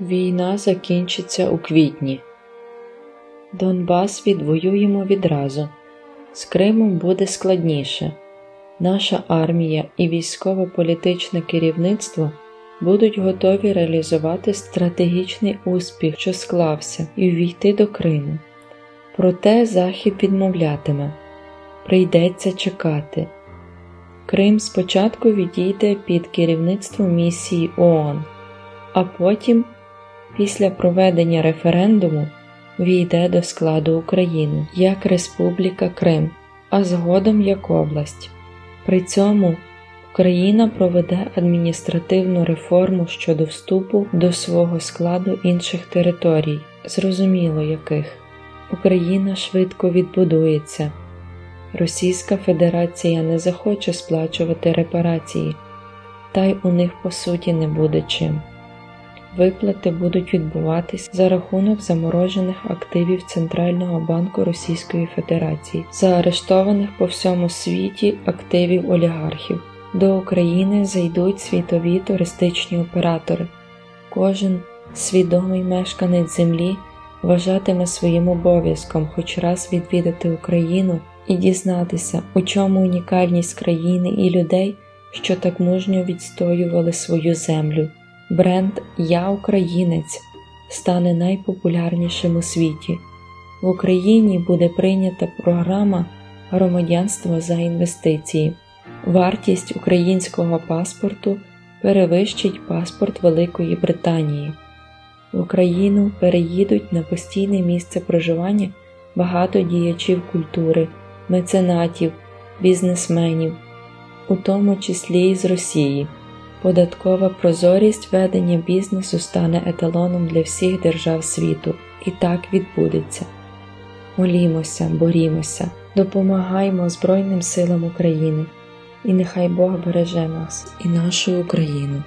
Війна закінчиться у квітні. Донбас відвоюємо відразу. З Кримом буде складніше. Наша армія і військово-політичне керівництво будуть готові реалізувати стратегічний успіх, що склався, і ввійти до Криму. Проте Захід відмовлятиме прийдеться чекати. Крим спочатку відійде під керівництво місії ООН, а потім, після проведення референдуму, війде до складу України як Республіка Крим, а згодом як область. При цьому Україна проведе адміністративну реформу щодо вступу до свого складу інших територій, зрозуміло яких. Україна швидко відбудується. Російська Федерація не захоче сплачувати репарації, та й у них по суті не буде чим. Виплати будуть відбуватись за рахунок заморожених активів Центрального банку Російської Федерації, заарештованих по всьому світі активів олігархів. До України зайдуть світові туристичні оператори. Кожен свідомий мешканець землі вважатиме своїм обов'язком хоч раз відвідати Україну і дізнатися, у чому унікальність країни і людей, що так мужньо відстоювали свою землю. Бренд Я Українець стане найпопулярнішим у світі. В Україні буде прийнята програма громадянства за інвестиції. Вартість українського паспорту перевищить паспорт Великої Британії. В Україну переїдуть на постійне місце проживання багато діячів культури, меценатів, бізнесменів, у тому числі і з Росії. Податкова прозорість ведення бізнесу стане еталоном для всіх держав світу, і так відбудеться. Молімося, борімося, допомагаймо Збройним силам України, і нехай Бог береже нас і нашу Україну.